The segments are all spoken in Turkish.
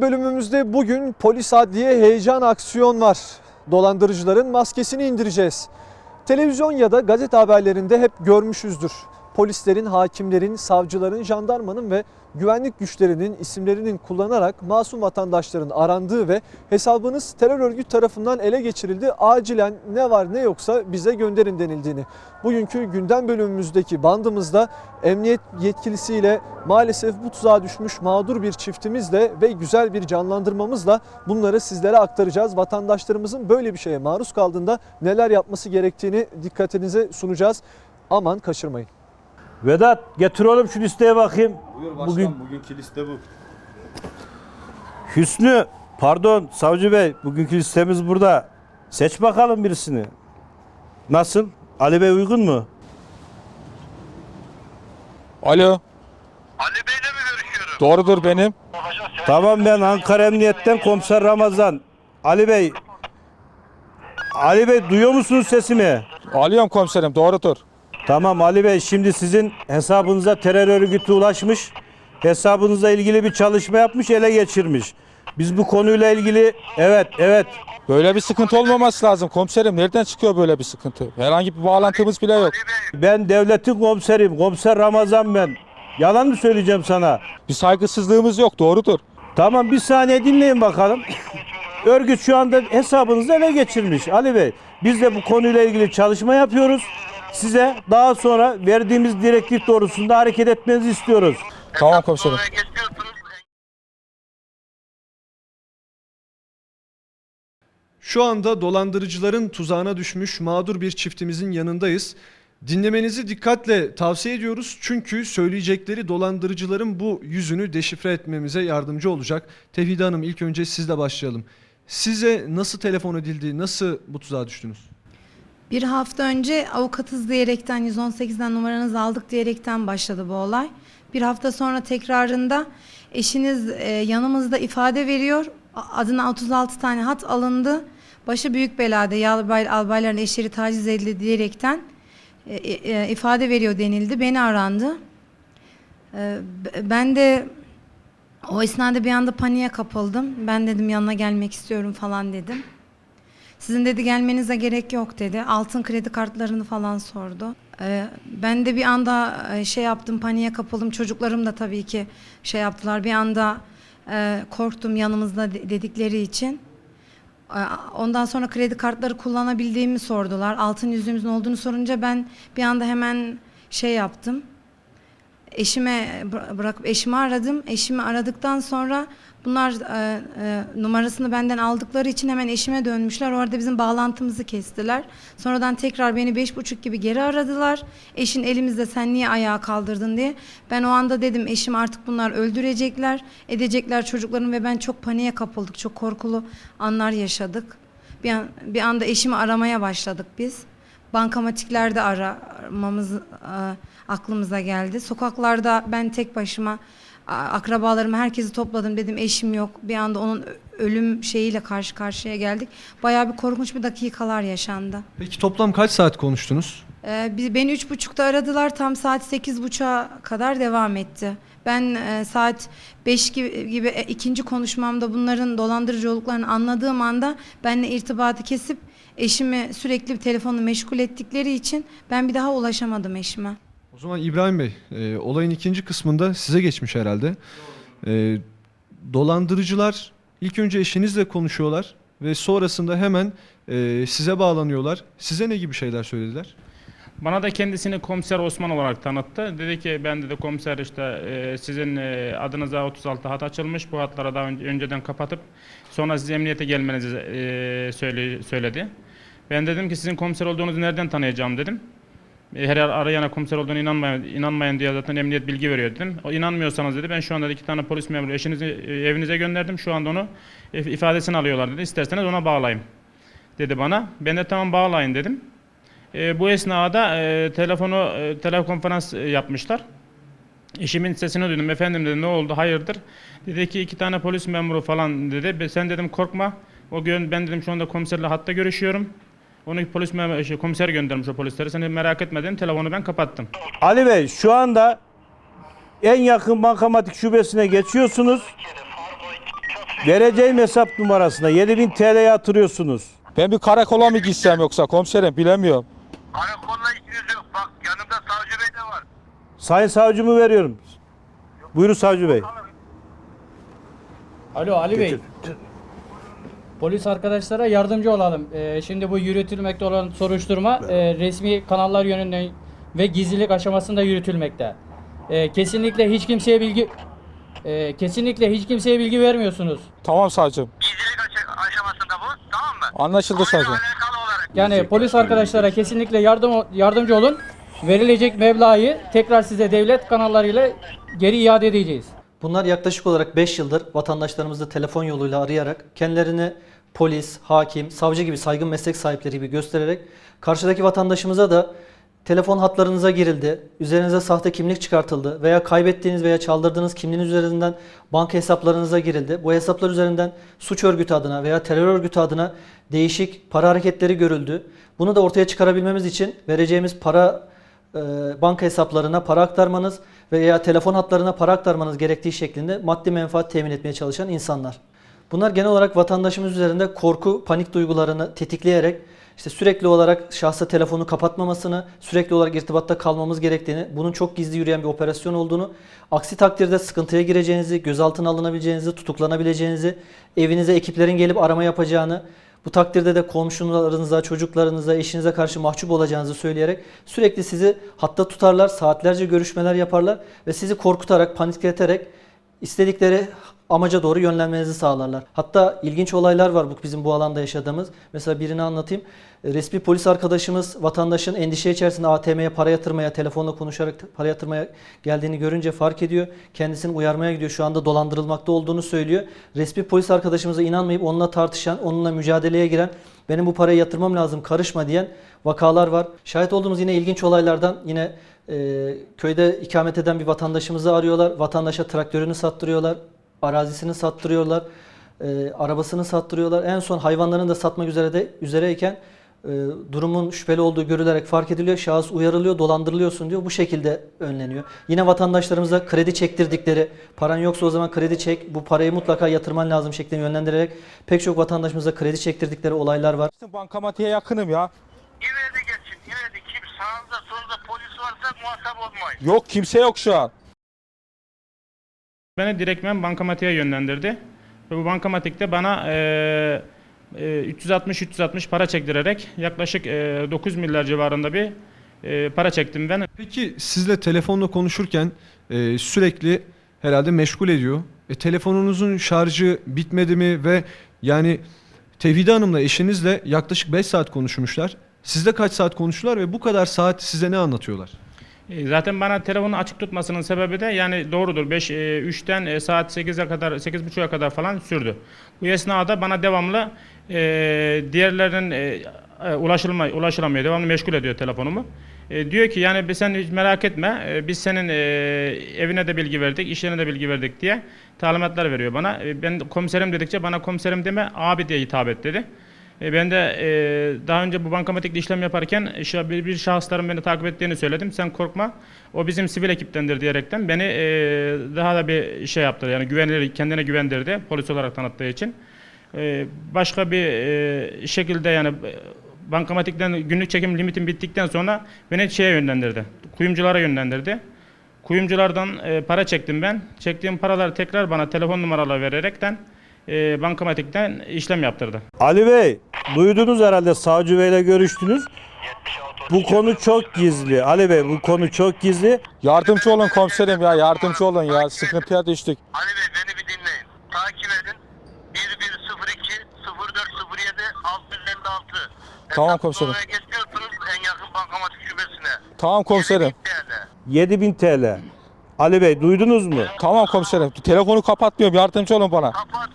Bölümümüzde bugün polis adliye heyecan aksiyon var. Dolandırıcıların maskesini indireceğiz. Televizyon ya da gazete haberlerinde hep görmüşüzdür. Polislerin, hakimlerin, savcıların, jandarmanın ve güvenlik güçlerinin isimlerinin kullanarak masum vatandaşların arandığı ve hesabınız terör örgütü tarafından ele geçirildi. Acilen ne var ne yoksa bize gönderin denildiğini. Bugünkü gündem bölümümüzdeki bandımızda emniyet yetkilisiyle maalesef bu tuzağa düşmüş mağdur bir çiftimizle ve güzel bir canlandırmamızla bunları sizlere aktaracağız. Vatandaşlarımızın böyle bir şeye maruz kaldığında neler yapması gerektiğini dikkatinize sunacağız. Aman kaçırmayın. Vedat getir oğlum şu listeye bakayım. Buyur başkan Bugün- bugünkü liste bu. Hüsnü pardon savcı bey bugünkü listemiz burada. Seç bakalım birisini. Nasıl? Ali Bey uygun mu? Alo, Ali Bey'le mi görüşüyorum? doğrudur benim. Tamam ben Ankara Emniyet'ten komiser Ramazan. Ali Bey. Ali Bey duyuyor musunuz sesimi? Alıyorum komiserim, doğrudur. Tamam Ali Bey şimdi sizin hesabınıza terör örgütü ulaşmış. Hesabınızla ilgili bir çalışma yapmış ele geçirmiş. Biz bu konuyla ilgili evet evet Böyle bir sıkıntı olmaması lazım komiserim. Nereden çıkıyor böyle bir sıkıntı? Herhangi bir bağlantımız bile yok. ben devletin komiseriyim. Komiser Ramazan ben. Yalan mı söyleyeceğim sana? Bir saygısızlığımız yok, doğrudur. Tamam bir saniye dinleyin bakalım. Örgüt şu anda hesabınızı ele geçirmiş Ali Bey. Biz de bu konuyla ilgili çalışma yapıyoruz. Size daha sonra verdiğimiz direktif doğrusunda hareket etmenizi istiyoruz. Tamam komiserim. Şu anda dolandırıcıların tuzağına düşmüş mağdur bir çiftimizin yanındayız. Dinlemenizi dikkatle tavsiye ediyoruz çünkü söyleyecekleri dolandırıcıların bu yüzünü deşifre etmemize yardımcü olacak. Tevhide Hanım ilk önce sizle başlayalım. Size nasıl telefon edildi, nasıl bu tuzağa düştünüz? Bir hafta önce avukatız diyerekten 118'den numaranızı aldık diyerekten başladı bu olay. Bir hafta sonra tekrarında eşiniz e, yanımızda ifade veriyor. Adına 36 tane hat alındı. Başı büyük belada yalbay, albayların eşleri taciz edildi diyerekten e, e, ifade veriyor denildi. Beni arandı. E, ben de o esnada bir anda paniğe kapıldım. Ben dedim yanına gelmek istiyorum falan dedim. Sizin dedi gelmenize gerek yok dedi. Altın kredi kartlarını falan sordu. Ee, ben de bir anda e, şey yaptım, paniğe kapıldım. Çocuklarım da tabii ki şey yaptılar. Bir anda e, korktum yanımızda de- dedikleri için. Ee, Ondan sonra kredi kartları kullanabildiğimi sordular. Altın yüzüğümüzün olduğunu sorunca ben bir anda hemen şey yaptım. Eşime bıra- bırakıp eşimi aradım. Eşimi aradıktan sonra bunlar e, e, numarasını benden aldıkları için hemen eşime dönmüşler. Orada bizim bağlantımızı kestiler. Sonradan tekrar beni beş buçuk gibi geri aradılar. Eşin elimizde sen niye ayağa kaldırdın diye. Ben o anda dedim eşim artık bunlar öldürecekler, edecekler çocuklarım ve ben çok paniğe kapıldık. Çok korkulu anlar yaşadık. Bir, an, bir anda eşimi aramaya başladık biz. Bankamatiklerde aramamız e, aklımıza geldi. Sokaklarda ben tek başıma akrabalarımı herkesi topladım dedim eşim yok. Bir anda onun ölüm şeyiyle karşı karşıya geldik. Bayağı bir korkunç bir dakikalar yaşandı. Peki toplam kaç saat konuştunuz? Ee, biz, beni üç buçukta aradılar tam saat sekiz buçuğa kadar devam etti. Ben e, saat beş gibi, gibi e, ikinci konuşmamda bunların dolandırıcı olduklarını anladığım anda benimle irtibatı kesip eşimi sürekli telefonu meşgul ettikleri için ben bir daha ulaşamadım eşime. O zaman İbrahim Bey, e, olayın ikinci kısmında size geçmiş herhalde. E, dolandırıcılar ilk önce eşinizle konuşuyorlar ve sonrasında hemen e, size bağlanıyorlar. Size ne gibi şeyler söylediler? Bana da kendisini komiser Osman olarak tanıttı. Dedi ki ben dedi komiser işte e, sizin e, adınıza 36 hat açılmış. Bu hatları daha önce, önceden kapatıp sonra siz emniyete gelmenizi e, söyle, söyledi. Ben dedim ki sizin komiser olduğunuzu nereden tanıyacağım dedim. E, Her arayana komiser olduğunu inanmayın, inanmayın diye zaten emniyet bilgi veriyor dedim. O inanmıyorsanız dedi ben şu anda iki tane polis memuru eşinizi e, evinize gönderdim. Şu anda onu e, ifadesini alıyorlar dedi. İsterseniz ona bağlayayım dedi bana. Ben de tamam bağlayın dedim. E, bu esnada e, telefonu e, telekonferans e, yapmışlar. Eşimin sesini duydum. Efendim dedi ne oldu? Hayırdır? Dedi ki iki tane polis memuru falan dedi. "Be- Sen dedim korkma. O gün ben dedim şu anda komiserle hatta görüşüyorum. Onu polis şey, komiser göndermiş o polisleri. Sen de merak etme dedim. Telefonu ben kapattım. Ali Bey şu anda en yakın bankamatik şubesine geçiyorsunuz. Vereceğim hesap numarasına 7000 TL yatırıyorsunuz. Ben bir karakola mı gitsem yoksa komiserim bilemiyorum. Karakolla işiniz yok. Bak yanımda savcı bey de var. Sayın savcımı veriyorum. Buyurun savcı bey. Alo Ali Bey. Polis arkadaşlara yardımcı olalım. Ee, şimdi bu yürütülmekte olan soruşturma e, resmi kanallar yönünden ve gizlilik aşamasında yürütülmekte. Ee, kesinlikle hiç kimseye bilgi e, kesinlikle hiç kimseye bilgi vermiyorsunuz. Tamam savcım. Gizlilik aşı- aşamasında bu. Tamam mı? Anlaşıldı Konuyla savcım. alakalı olarak. Yani polis arkadaşlara kesinlikle yardım yardımcı olun. Verilecek meblağı tekrar size devlet kanallarıyla geri iade edeceğiz. Bunlar yaklaşık olarak 5 yıldır vatandaşlarımızı telefon yoluyla arayarak kendilerini polis, hakim, savcı gibi saygın meslek sahipleri gibi göstererek karşıdaki vatandaşımıza da telefon hatlarınıza girildi, üzerinize sahte kimlik çıkartıldı veya kaybettiğiniz veya çaldırdığınız kimliğiniz üzerinden banka hesaplarınıza girildi. Bu hesaplar üzerinden suç örgütü adına veya terör örgütü adına değişik para hareketleri görüldü. Bunu da ortaya çıkarabilmemiz için vereceğimiz para e, banka hesaplarına para aktarmanız veya telefon hatlarına para aktarmanız gerektiği şeklinde maddi menfaat temin etmeye çalışan insanlar. Bunlar genel olarak vatandaşımız üzerinde korku, panik duygularını tetikleyerek işte sürekli olarak şahsa telefonu kapatmamasını, sürekli olarak irtibatta kalmamız gerektiğini, bunun çok gizli yürüyen bir operasyon olduğunu, aksi takdirde sıkıntıya gireceğinizi, gözaltına alınabileceğinizi, tutuklanabileceğinizi, evinize ekiplerin gelip arama yapacağını, bu takdirde de komşularınıza, çocuklarınıza, eşinize karşı mahcup olacağınızı söyleyerek sürekli sizi hatta tutarlar, saatlerce görüşmeler yaparlar ve sizi korkutarak, panikleterek istedikleri amaca doğru yönlenmenizi sağlarlar. Hatta ilginç olaylar var bu bizim bu alanda yaşadığımız. Mesela birini anlatayım. E, Resmi polis arkadaşımız vatandaşın endişe içerisinde ATM'ye para yatırmaya, telefonla konuşarak para yatırmaya geldiğini görünce fark ediyor. Kendisini uyarmaya gidiyor. Şu anda dolandırılmakta olduğunu söylüyor. Resmi polis arkadaşımıza inanmayıp onunla tartışan, onunla mücadeleye giren, benim bu parayı yatırmam lazım karışma diyen vakalar var. Şahit olduğumuz yine ilginç olaylardan yine e, köyde ikamet eden bir vatandaşımızı arıyorlar. Vatandaşa traktörünü sattırıyorlar, arazisini sattırıyorlar, e, arabasını sattırıyorlar. En son hayvanlarını da satmak üzere de üzereyken e, durumun şüpheli olduğu görülerek fark ediliyor. Şahıs uyarılıyor, dolandırılıyorsun diyor. Bu şekilde önleniyor. Yine vatandaşlarımıza kredi çektirdikleri, paran yoksa o zaman kredi çek, bu parayı mutlaka yatırman lazım şeklinde yönlendirerek pek çok vatandaşımıza kredi çektirdikleri olaylar var. Bankamatiğe yakınım ya. İvedi geçin. İvedi. Kim sağınızda solunuzda polis varsa muhatap olmayın. Yok kimse yok şu an. Beni direktmen bankamatiğe yönlendirdi. Ve bu bankamatikte bana eee, eee, 360-360 para çektirerek yaklaşık eee, 9 milyar civarında bir eee, para çektim ben. Peki sizle telefonla konuşurken e, sürekli herhalde meşgul ediyor. E, telefonunuzun şarjı bitmedi mi ve yani Tevhide Hanım'la eşinizle yaklaşık 5 saat konuşmuşlar. Sizle kaç saat konuştular ve bu kadar saat size ne anlatıyorlar? E, Zaten bana telefonu açık tutmasının sebebi de yani doğrudur. 5 3'ten e, saat 8'e kadar 8.30'a kadar falan sürdü. Bu esnada bana devamlı e, diğerlerinin e, e, ulaşılma ulaşılamıyor. Devamlı meşgul ediyor telefonumu. E, diyor ki yani sen hiç merak etme. e, biz senin e, evine de bilgi verdik, iş yerine de bilgi verdik diye talimatlar veriyor bana. E, ben komiserim dedikçe bana komiserim deme abi diye hitap et dedi. E, ben de e, daha önce bu bankamatikle işlem yaparken şa- bir, bir şahısların beni takip ettiğini söyledim. Sen korkma. O bizim sivil ekiptendir diyerekten beni e, daha da bir şey yaptı. Yani güvenilir, kendine güvendirdi polis olarak tanıttığı için. E, başka bir e, şekilde yani e, bankamatikten günlük çekim limitim bittikten sonra beni şeye yönlendirdi. Kuyumculara yönlendirdi. Kuyumculardan e, para çektim ben. Çektiğim paraları tekrar bana telefon numaraları vererekten e, bankamatikten işlem yaptırdı. Ali Bey, duydunuz herhalde savcı beyle görüştünüz. Bu konu çok gizli. Ali Bey bu konu çok gizli. Yardımcı olun komiserim ya yardımcı olun ya. Sıkıntıya düştük. Ali Bey beni bir dinleyin. Takip edin. 1102 0407 656. Tamam komiserim. geçiyorsunuz en yakın bankamatik şubesine. Tamam komiserim. 7000 TL. 7000 TL. Ali Bey duydunuz mu? Tamam komiserim. Telefonu kapatmıyorum. Yardımcı olun bana. Kapat,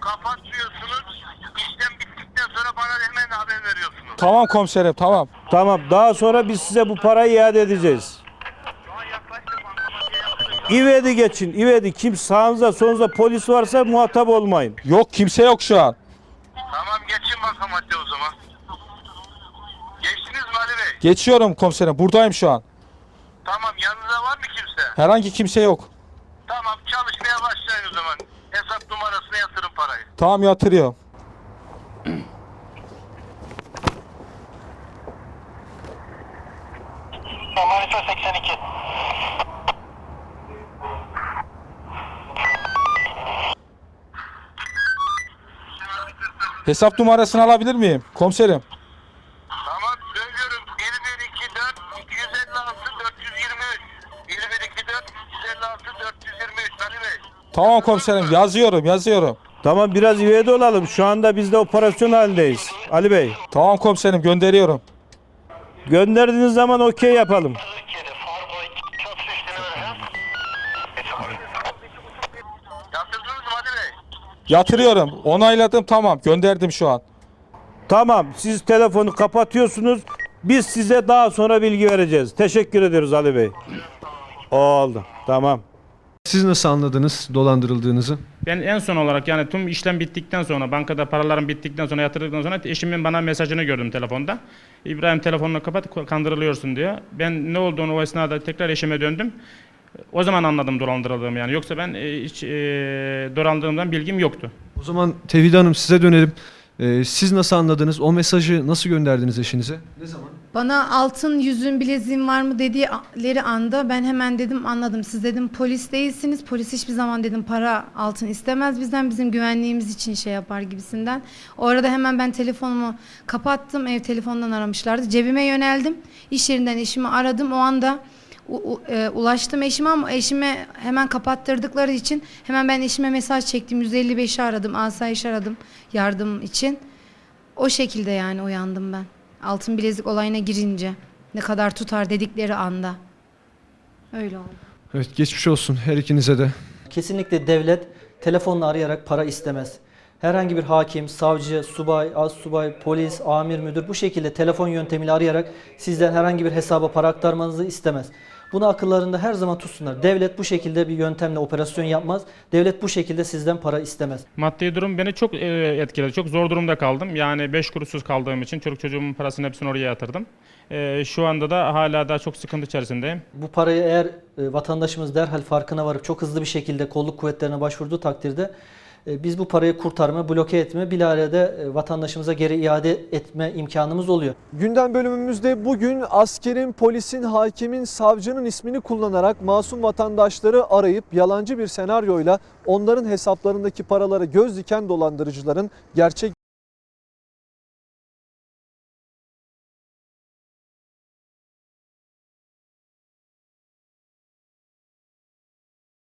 kapatmıyorsunuz. İşlem bittikten sonra bana hemen haber veriyorsunuz. Tamam komiserim tamam. Tamam daha sonra biz size bu parayı iade edeceğiz. İvedi geçin, ivedi. Kim sağınızda solunuzda polis varsa muhatap olmayın. Yok kimse yok şu an. Tamam geçin bankamatiğe o zaman. Geçtiniz mi Ali Bey? Geçiyorum komiserim. Buradayım şu an. Tamam yanınızda var mı kimse? Herhangi kimse yok. Tamam çalışmaya başlayın o zaman. Hesap numarasına yatırın parayı. Tamam yatırıyorum. Manisa 82. Hesap numarasını alabilir miyim komiserim? Tamam söylüyorum. 1124 256 423. 1124 256 423 Ali Bey. Tamam komiserim yazıyorum yazıyorum. Tamam biraz üyede olalım. Şu anda biz de operasyon halindeyiz. Ali Bey. Tamam komiserim gönderiyorum. Gönderdiğiniz zaman okey yapalım. Yatırıyorum. Onayladım tamam gönderdim şu an. Tamam siz telefonu kapatıyorsunuz. Biz size daha sonra bilgi vereceğiz. Teşekkür ediyoruz Ali Bey. Oldu. Tamam. Siz nasıl anladınız dolandırıldığınızı? Ben en son olarak yani tüm işlem bittikten sonra bankada paralarım bittikten sonra yatırdıktan sonra eşimin bana mesajını gördüm telefonda. İbrahim telefonunu kapat kandırılıyorsun diyor. Ben ne olduğunu o esnada tekrar eşime döndüm. O zaman anladım dolandırıldığımı yani. Yoksa ben e, hiç e, dolandırıldığımdan bilgim yoktu. O zaman Tevhid Hanım size dönelim. Ee, siz nasıl anladınız? O mesajı nasıl gönderdiniz eşinize? Ne zaman? Bana altın yüzüğün bileziğin var mı dediğileri anda ben hemen dedim anladım. Siz dedim polis değilsiniz. Polis hiçbir zaman dedim para altın istemez bizden. Bizim güvenliğimiz için şey yapar gibisinden. O arada hemen ben telefonumu kapattım. Ev telefonundan aramışlardı. Cebime yöneldim. İş yerinden eşimi aradım. O anda u- u- e, ulaştım eşime ama eşime hemen kapattırdıkları için hemen ben eşime mesaj çektim. 155'i aradım. Asayiş aradım yardım için. O şekilde yani uyandım ben. Altın bilezik olayına girince. Ne kadar tutar dedikleri anda. Öyle oldu. Evet geçmiş olsun her ikinize de. Kesinlikle devlet telefonla arayarak para istemez. Herhangi bir hakim, savcı, subay, az subay, polis, amir, müdür bu şekilde telefon yöntemiyle arayarak sizden herhangi bir hesaba para aktarmanızı istemez. Bunu akıllarında her zaman tutsunlar. Devlet bu şekilde bir yöntemle operasyon yapmaz. Devlet bu şekilde sizden para istemez. Maddi durum beni çok e, etkiledi. Çok zor durumda kaldım. Yani 5 kuruşsuz kaldığım için çocuk çocuğumun parasını hepsini oraya yatırdım. E, şu anda da hala daha çok sıkıntı içerisindeyim. Bu parayı eğer e, vatandaşımız derhal farkına varıp çok hızlı bir şekilde kolluk kuvvetlerine başvurduğu takdirde biz bu parayı kurtarma, bloke etme, bilahare e, vatandaşımıza geri iade etme imkanımız oluyor. Gündem bölümümüzde bugün askerin, polisin, hakimin, savcının ismini kullanarak masum vatandaşları arayıp yalancı bir senaryoyla onların hesaplarındaki paralara göz diken dolandırıcıların gerçek